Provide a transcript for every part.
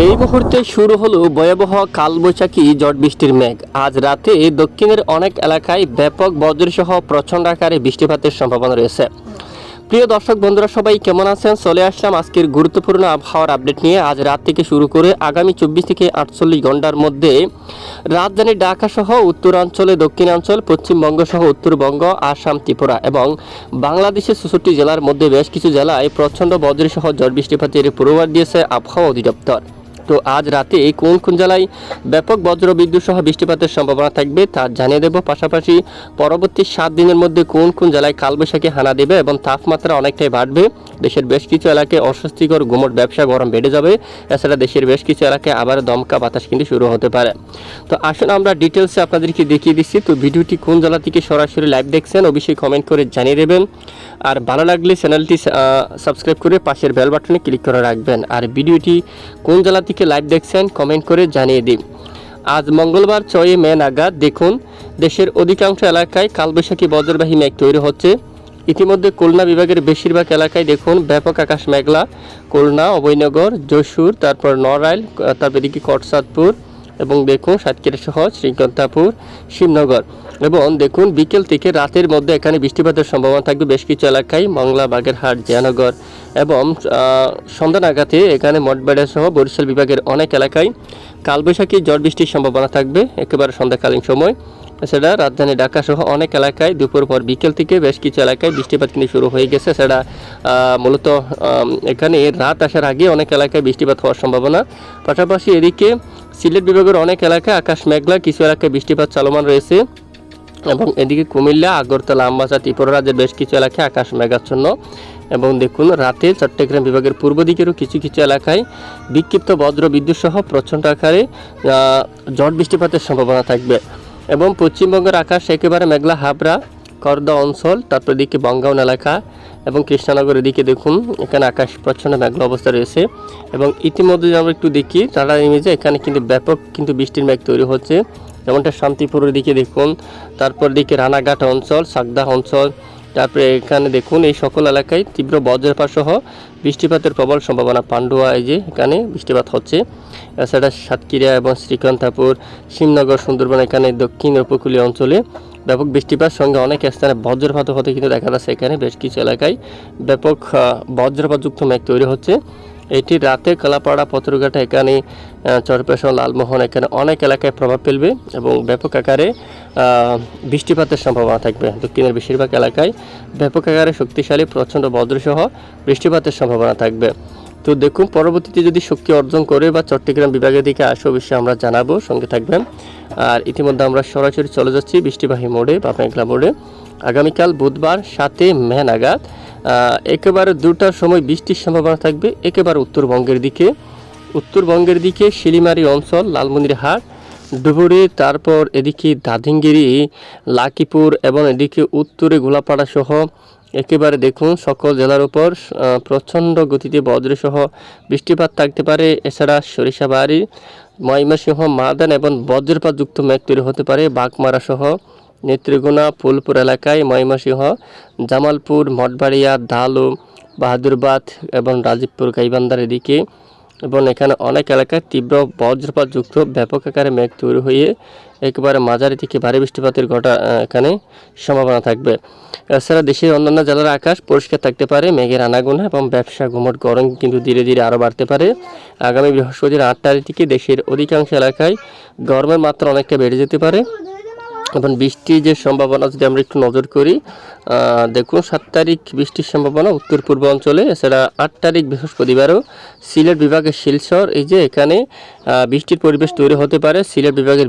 এই মুহূর্তে শুরু হলো ভয়াবহ কালবৈশাখী জট বৃষ্টির মেঘ। আজ রাতে দক্ষিণের অনেক এলাকায় ব্যাপক বজ্রসহ প্রচণ্ড আকারে বৃষ্টিপাতের সম্ভাবনা রয়েছে। প্রিয় দর্শক বন্ধুরা, সবাই কেমন আছেন? চলে আসলাম আজকের গুরুত্বপূর্ণ আবহাওয়ার আপডেট নিয়ে। আজ রাত থেকে শুরু করে আগামী চব্বিশ থেকে আটচল্লিশ ঘণ্টার মধ্যে রাজধানী ঢাকা সহ উত্তরাঞ্চলে, দক্ষিণাঞ্চল, পশ্চিমবঙ্গ সহ উত্তরবঙ্গ, আসাম, ত্রিপুরা এবং বাংলাদেশের চৌষট্টি জেলার মধ্যে বেশ কিছু জেলায় প্রচণ্ড বজ্রসহ ঝড় বৃষ্টিপাতের পূর্বাভাস দিয়েছে আবহাওয়া অধিদপ্তর। তো আজ রাতে কোন কোন জেলায় ব্যাপক বজ্র বিদ্যুৎ সহ বৃষ্টিপাতের সম্ভাবনা থাকবে তা জানিয়ে দেব। পাশাপাশি পরবর্তী সাত দিনের মধ্যে কোন কোন জেলায় কালবৈশাখী হানা দেবে এবং তাপমাত্রা অনেকটাই বাড়বে। দেশের বেশ কিছু এলাকায় অস্বস্তিকর গুমট ব্যবসা গরম বেড়ে যাবে। এছাড়া দেশের বেশ কিছু এলাকায় আবার দমকা বাতাস কিন্তু শুরু হতে পারে। তো আসুন আমরা ডিটেলসে আপনাদেরকে দেখিয়ে দিচ্ছি। তো ভিডিওটি কোন জেলা থেকে সরাসরি লাইভ দেখছেন অবশ্যই কমেন্ট করে জানিয়ে দেবেন। আর ভালো লাগলে চ্যানেলটি সাবস্ক্রাইব করে পাশের বেল বাটনে ক্লিক করে রাখবেন। আর ভিডিওটি কোন জেলা থেকে লাইভ দেখছেন, কমেন্ট করে জানিয়ে দিন। আজ মঙ্গলবার ছয় মে নাগাদ দেখুন, দেশের অধিকাংশ এলাকায় কালবৈশাখী বজ্রবাহী মেঘ তৈরি হচ্ছে। ইতিমধ্যে খুলনা বিভাগের বেশিরভাগ এলাকায় দেখুন, ব্যাপক আকাশ মেঘলা। খুলনা, অভয়নগর, যশোর, তারপর নড়াইল, তারপর এদিকে কটসাদপুর এবং দেখুন সাতক্ষীরা সহ শ্রীকান্তাপুর, শিবনগর। এবং দেখুন, বিকেল থেকে রাতের মধ্যে এখানে বৃষ্টিপাতের সম্ভাবনা থাকবে বেশ কিছু এলাকায়, মংলা, বাগেরহাট, জয়নগর এবং সন্ধ্যা নাগাতে এখানে মঠবাড়িয়া সহ বরিশাল বিভাগের অনেক এলাকায় কালবৈশাখী ঝড় বৃষ্টির সম্ভাবনা থাকবে, একেবারে সন্ধ্যাকালীন সময়। সেটা রাজধানী ঢাকা সহ অনেক এলাকায় দুপুর পর বিকেল থেকে বেশ কিছু এলাকায় বৃষ্টিপাত কিন্তু শুরু হয়ে গেছে। সেটা মূলত এখানে রাত আসার আগে অনেক এলাকায় বৃষ্টিপাত হওয়ার সম্ভাবনা। পাশাপাশি এদিকে সিলেট বিভাগের অনেক এলাকায় আকাশ মেঘলা, কিছু এলাকায় বৃষ্টিপাত চলমান রয়েছে। এবং এদিকে কুমিল্লা, আগরতলা, আমবাসা, ত্রিপুরা রাজ্যের বেশ কিছু এলাকায় আকাশ মেঘাচ্ছন্ন। এবং দেখুন, রাতে চট্টগ্রাম বিভাগের পূর্ব দিকেরও কিছু কিছু এলাকায় বিক্ষিপ্ত বজ্র বিদ্যুৎ সহ প্রচণ্ড আকারে ঝড় বৃষ্টিপাতের সম্ভাবনা থাকবে। এবং পশ্চিমবঙ্গের আকাশ একেবারে মেঘলা হাবড়া করদা অঞ্চল, তারপর এদিকে বঙ্গাউন এলাকা এবং কৃষ্ণনগর এদিকে দেখুন, এখানে আকাশ প্রচ্ছন্ন মেঘলা অবস্থা রয়েছে। এবং ইতিমধ্যে আমরা একটু দেখি টাটা ইমেজে এখানে কিন্তু ব্যাপক কিন্তু বৃষ্টির মেঘ তৈরি হচ্ছে। যেমনটা শান্তিপুরের দিকে দেখুন, তারপর দিকে রানাঘাট অঞ্চল, সাগদা অঞ্চল, তারপরে এখানে দেখুন এই সকল এলাকায় তীব্র বজ্রপাত সহ বৃষ্টিপাতের প্রবল সম্ভাবনা। পান্ডুয়া এই যে এখানে বৃষ্টিপাত হচ্ছে। এছাড়া সাতক্ষীরা এবং শ্রীকান্তাপুর, শিবনগর, সুন্দরবন এখানে দক্ষিণ উপকূলীয় অঞ্চলে ব্যাপক বৃষ্টিপাত, সঙ্গে অনেক স্থানে বজ্রপাত হতে কিন্তু দেখা যাচ্ছে এখানে বেশ কিছু এলাকায়। ব্যাপক বজ্রপাতযুক্ত মেঘ তৈরি হচ্ছে। এটি রাতে কলাপাড়া পত্রঘাটা এখানে চরপেশন লালমোহন এখানে অনেক এলাকায় প্রভাব ফেলবে এবং ব্যাপক আকারে বৃষ্টিপাতের সম্ভাবনা থাকবে। দক্ষিণের বেশিরভাগ এলাকায় ব্যাপক আকারে শক্তিশালী, প্রচণ্ড বজ্রসহ বৃষ্টিপাতের সম্ভাবনা থাকবে। তো দেখুন, পরবর্তীতে যদি শক্তি অর্জন করে বা চট্টগ্রাম বিভাগের দিকে আসে, অবশ্যই আমরা জানাব, সঙ্গে থাকবেন। আর ইতিমধ্যে আমরা সরাসরি চলে যাচ্ছি বৃষ্টিবাহী মোড়ে বা মেঘলা মোড়ে। আগামীকাল বুধবার সাতে মে নাগাদ একেবারে দুটার সময় বৃষ্টির সম্ভাবনা থাকবে, একেবারে উত্তরবঙ্গের দিকে। উত্তরবঙ্গের দিকে শিলিমারি অঞ্চল লালমন্দিরহাট ডুবুরি, তারপর এদিকে দাধিঙ্গিরি লাকিপুর এবং এদিকে উত্তরে গোলাপাড়া সহ একেবারে দেখুন সকল জেলার উপর প্রচণ্ড গতিতে বজ্রসহ বৃষ্টিপাত থাকতে পারে। এছাড়া সরিষাবাড়ি, ময়মনসিংহ, মাদান এবং বজ্রপাতযুক্ত মেঘ তৈরি হতে পারে, বাঘমারা সহ নেত্রীগুনা ফুলপুর এলাকায় ময়মনসিংহ, জামালপুর, মঠবাড়িয়া ধালু বাহাদুরবাদ এবং রাজীবপুর গাইবান্ধার এদিকে এবং এখানে অনেক এলাকায় তীব্র বজ্রপাতযুক্ত ব্যাপক আকারে মেঘ তৈরি হয়ে একেবারে মাঝারি থেকে ভারী বৃষ্টিপাতের ঘটা এখানে সম্ভাবনা থাকবে। এছাড়া দেশের অন্যান্য জেলার আকাশ পরিষ্কার থাকতে পারে, মেঘের আনাগোনা এবং ব্যবসা ঘুমট গরম কিন্তু ধীরে ধীরে আরও বাড়তে পারে। আগামী বৃহস্পতির আট তারিখ থেকে দেশের অধিকাংশ এলাকায় গরমের মাত্রা অনেকটা বেড়ে যেতে পারে। এবং বৃষ্টির যে সম্ভাবনা যদি আমরা একটু নজর করি দেখুন সাত তারিখ বৃষ্টির সম্ভাবনা উত্তর পূর্ব অঞ্চলে, এছাড়া আট তারিখ বৃহস্পতিবারও সিলেট বিভাগের শিলচর, এই যে এখানে বৃষ্টির পরিবেশ তৈরি হতে পারে। সিলেট বিভাগের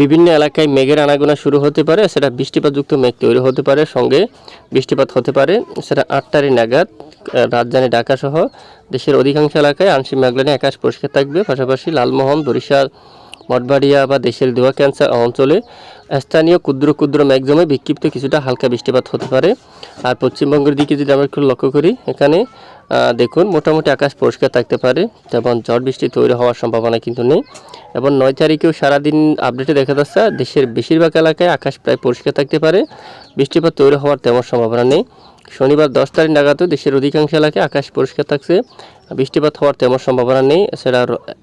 বিভিন্ন এলাকায় মেঘের আনাগোনা শুরু হতে পারে সেটা বৃষ্টিপাতযুক্ত মেঘ তৈরি হতে পারে, সঙ্গে বৃষ্টিপাত হতে পারে। সেটা আট তারিখ নাগাদ রাজধানী ঢাকা সহ দেশের অধিকাংশ এলাকায় আংশিক মেঘলানি আকাশ পরিষ্কার থাকবে। পাশাপাশি লালমোহন, বরিশাল, মঠবাড়িয়া বা দেশের দোয়া ক্যান্সার অঞ্চলে স্থানীয় ক্ষুদ্র ক্ষুদ্র ম্যাগজমে বিক্ষিপ্ত কিছুটা হালকা বৃষ্টিপাত হতে পারে। আর পশ্চিমবঙ্গের দিকে যদি আমরা একটু লক্ষ্য করি, এখানে দেখুন, মোটামুটি আকাশ পরিষ্কার থাকতে পারে, যেমন ঝড় বৃষ্টি তৈরি হওয়ার সম্ভাবনা কিন্তু নেই। এবং নয় তারিখেও সারাদিন আপডেটে দেখা যাচ্ছে, দেশের বেশিরভাগ এলাকায় আকাশ প্রায় পরিষ্কার থাকতে পারে, বৃষ্টিপাত তৈরি হওয়ার তেমন সম্ভাবনা নেই। শনিবার দশ তারিখ নাগাদও দেশের অধিকাংশ এলাকায় আকাশ পরিষ্কার থাকছে। বৃষ্টিপাত হওয়ার তেমন সম্ভাবনা নেই। এছাড়া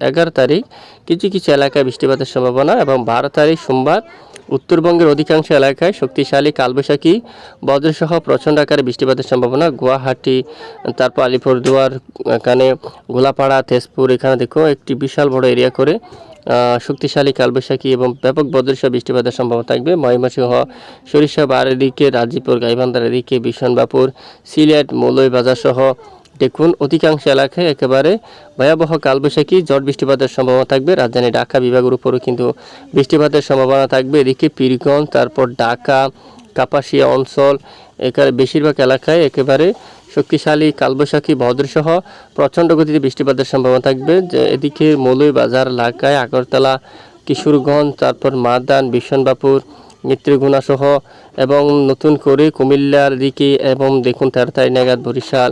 এগারো তারিখ কিছু কিছু এলাকায় বৃষ্টিপাতের সম্ভাবনা এবং বারো তারিখ সোমবার উত্তরবঙ্গের অধিকাংশ এলাকায় শক্তিশালী কালবৈশাখী, বজ্রসহ প্রচণ্ড আকারে বৃষ্টিপাতের সম্ভাবনা। গুয়াহাটি, তারপর আলিপুরদুয়ার এখানে গোলাপাড়া, তেজপুর, এখানে দেখো একটি বিশাল বড় এরিয়া করে শক্তিশালী, কালবৈশাখী এবং ব্যাপক বজ্রসহ বৃষ্টিপাতের সম্ভাবনা থাকবে। ময়মনসিংহ সরিষা বার এদিকে রাজীপুর গাইবান্ধার এদিকে বিশনবাপুর সিলেট মৌলভীবাজার সহ দেখুন অধিকাংশ এলাকায় একেবারে ভয়াবহ কালবৈশাখী, ঝড় বৃষ্টিপাতের সম্ভাবনা থাকবে। রাজধানী ঢাকা বিভাগের উপরও কিন্তু বৃষ্টিপাতের সম্ভাবনা থাকবে। এদিকে পীরগঞ্জ, তারপর ঢাকা কাপাসিয়া অঞ্চল, এখানে বেশিরভাগ এলাকায় একেবারে শক্তিশালী, কালবৈশাখী, ভদ্রসহ প্রচণ্ড গতিতে বৃষ্টিপাতের সম্ভাবনা থাকবে। যে এদিকে মৌলভীবাজার এলাকায় আগরতলা, কিশোরগঞ্জ, তারপর মাদান নেত্রীগুণা সহ এবং নতুন করে কুমিল্লার দিকে এবং দেখুন তেরতারি নাগাদ বরিশাল,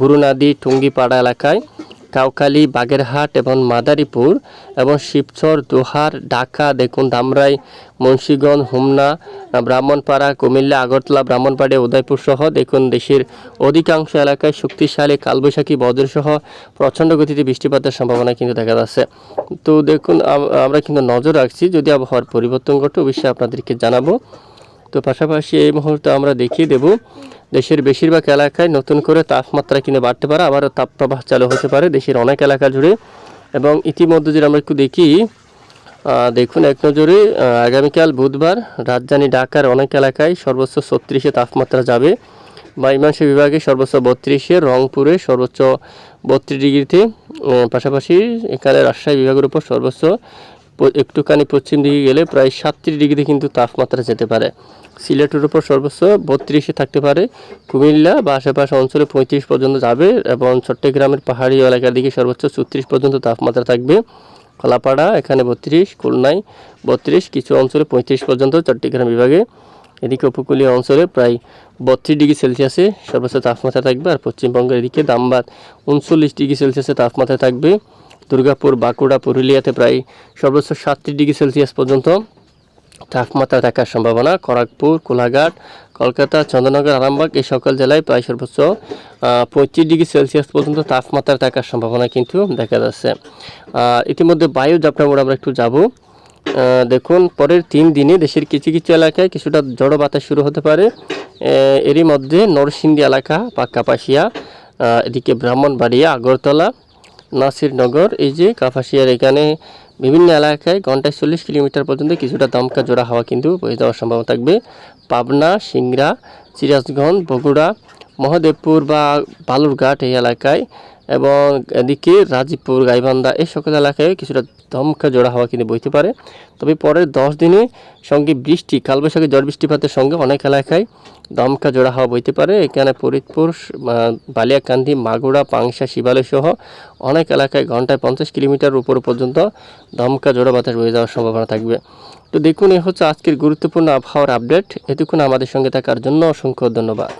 গুরুনাদি, টুঙ্গিপাড়া এলাকায় কাউখালী বাগেরহাট এবং মাদারীপুর এবং শিবচর, দোহার, ঢাকা, দেখুন ধামরাই মুন্সীগঞ্জ, হুমনা, ব্রাহ্মণপাড়া, কুমিল্লা, আগরতলা ব্রাহ্মণপাড়া উদয়পুর সহ দেখুন দেশের অধিকাংশ এলাকায় শক্তিশালী কালবৈশাখী বজ্রসহ প্রচণ্ড গতিতে বৃষ্টিপাতের সম্ভাবনা কিন্তু দেখা যাচ্ছে। তো দেখুন আমরা কিন্তু নজর রাখছি, যদি আবহাওয়ার পরিবর্তন ঘটে, অবশ্যই আপনাদেরকে জানাব। তো পাশাপাশি এই মুহূর্তে আমরা দেখিয়ে দেব, দেশের বেশিরভাগ এলাকায় নতুন করে তাপমাত্রা কিনে বাড়তে পারে, আবারও তাপপ্রবাহ চালু হতে পারে দেশের অনেক এলাকা জুড়ে। এবং ইতিমধ্যে যদি আমরা একটু দেখি দেখুন এক নজরে আগামীকাল বুধবার রাজধানী ঢাকার অনেক এলাকায় সর্বোচ্চ ছত্রিশে তাপমাত্রা যাবে। ময়মনসিংহ বিভাগে সর্বোচ্চ বত্রিশে, রংপুরে সর্বোচ্চ বত্রিশ ডিগ্রিতে। পাশাপাশি এখানে রাজশাহী বিভাগের উপর সর্বোচ্চ একটুখানি পশ্চিম দিকে গেলে প্রায় সাতত্রিশ ডিগ্রি কিন্তু তাপমাত্রা যেতে পারে। সিলেটের উপর সর্বোচ্চ বত্রিশে থাকতে পারে। কুমিল্লা বা আশেপাশে অঞ্চলে পঁয়ত্রিশ পর্যন্ত যাবে এবং চট্টগ্রামের পাহাড়ি এলাকার দিকে সর্বোচ্চ চৌত্রিশ পর্যন্ত তাপমাত্রা থাকবে। কলাপাড়া এখানে বত্রিশ, খুলনায় বত্রিশ, কিছু অঞ্চলে পঁয়ত্রিশ পর্যন্ত চট্টগ্রাম বিভাগে। এদিকে উপকূলীয় অঞ্চলে প্রায় বত্রিশ ডিগ্রি সেলসিয়াসে সর্বোচ্চ তাপমাত্রা থাকবে আর পশ্চিমবঙ্গের এদিকে দামবাদ উনচল্লিশ ডিগ্রি সেলসিয়াসে তাপমাত্রা থাকবে। দুর্গাপুর বাঁকুড়া পুরুলিয়াতে প্রায় সর্বোচ্চ সাতটি ডিগ্রি সেলসিয়াস পর্যন্ত তাপমাত্রা থাকার সম্ভাবনা। খড়গপুর কোলাঘাট কলকাতা চন্দ্রনগর আরামবাগ এই সকল জেলায় প্রায় সর্বোচ্চ পঁয়ত্রিশ ডিগ্রি সেলসিয়াস পর্যন্ত তাপমাত্রা থাকার সম্ভাবনা কিন্তু দেখা যাচ্ছে। আহ, ইতিমধ্যে বায়ু যাত্রা মোড় আমরা একটু যাব। দেখুন পরের তিন দিনে দেশের কিছু কিছু এলাকায় কিছুটা জড়ো বাতাস শুরু হতে পারে। এরই মধ্যে নরসিংদী এলাকা বা কাপাসিয়া এদিকে ব্রাহ্মণবাড়িয়া আগরতলা নাসিরনগর, এই যে কাপাসিয়ার এখানে বিভিন্ন এলাকায় ঘন্টায় চল্লিশ কিলোমিটার পর্যন্ত কিছুটা দমকা জোড়া হাওয়া কিন্তু বয়ে যাওয়ার সম্ভাবনা থাকবে। পাবনা, সিংড়া, সিরাজগঞ্জ, বগুড়া, মহাদেবপুর বা বালুরঘাট এই এলাকায় এবং এদিকে রাজীবপুর, গাইবান্ধা এই সকল এলাকায় কিছুটা দমকা জোড়া হাওয়া কিন্তু বইতে পারে। তবে পরের দশ দিনে সঙ্গে বৃষ্টি, কালবৈশাখী ঝড় বৃষ্টিপাতের সঙ্গে অনেক এলাকায় দমকা জোড়া হাওয়া বইতে পারে। এখানে ফরিদপুর বালিয়াকান্দি, মাগুরা, পাংশা শিবালয় সহ অনেক এলাকায় ঘন্টায় পঞ্চাশ কিলোমিটার উপর পর্যন্ত দমকা জোড়া বাতাস বয়ে যাওয়ার সম্ভাবনা থাকবে। তো দেখুন, এ হচ্ছে আজকের গুরুত্বপূর্ণ আবহাওয়ার আপডেট। এতক্ষণ আমাদের সঙ্গে থাকার জন্য অসংখ্য ধন্যবাদ।